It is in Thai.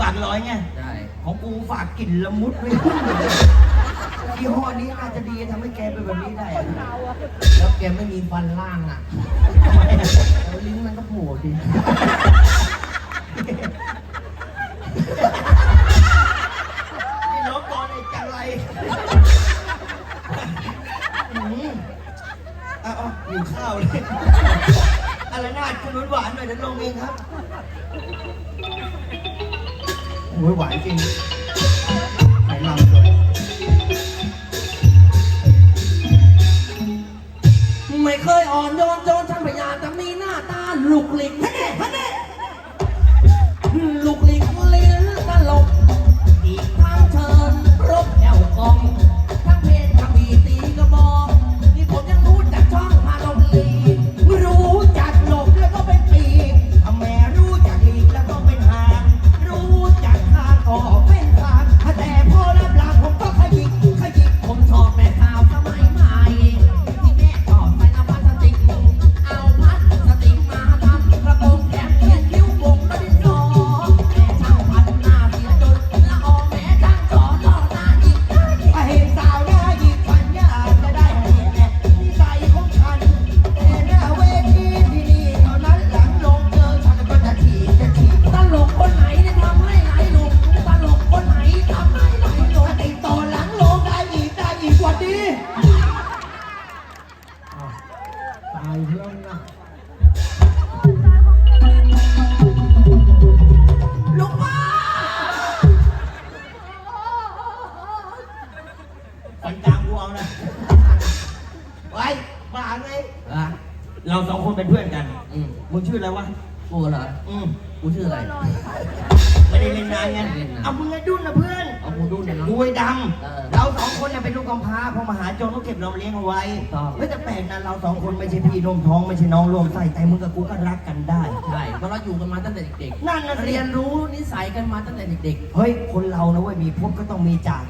ฝากร้อยไง ได้ของกูฝากกลิ่นละมุดไว้ยี่ห้อนี้น่าจะดีทำให้แกเป็นแบบนี้ได้อะแล้วแกไม่มีฟันล่างอะทำไมอะแล้วลิ้นมันก็โผล่ดินี่น้องกรณ์ไอ้จังไรอืมเอาเอาอยู่ข้าวเลยอะไรนาดขนุนหวานหน่อยเดี๋ยวลงเองครับ โอ้ยหวานจริงไหนลองเลยไม่เคยอ่อนโยนโจนฉันพยายามจะมีหน้าตาลุกหลิกลุ ตายเรื่องนะลูกพ่อคนกลางกูเอานะไว้บ้าไงอะเราสองคนเป็นเพื่อนกันอืมมึงชื่ออะไรวะกูเหรออืมกูชื่ออะไร ไม่ได้เล่นนานไงเล่นนาเอามึงไงดุ้นนะเพื่อน กูดูเนี่ยเนาะกูไอ้ดเออำเราสองคนเนี่ยเป็นลูกกำพร้าพอมหาโจรเขาเก็บเราเลี้ยงเอาไว้ถูกต้อง เฮ้ยแต่แปลกนะเราสองคนไม่ใช่พี่ร่วมท้องไม่ใช่น้องร่วมไส้แต่มึงกับกูก็รักกันได้ ใช่เพราะเราอยู่กันมาตั้งแต่เด็กนั่นนะๆสิเรียนรู้นิสัยกันมาตั้งแต่เด็กๆ เฮ้ยคนเรานะเว้ยมีพบก็ต้องมีจาก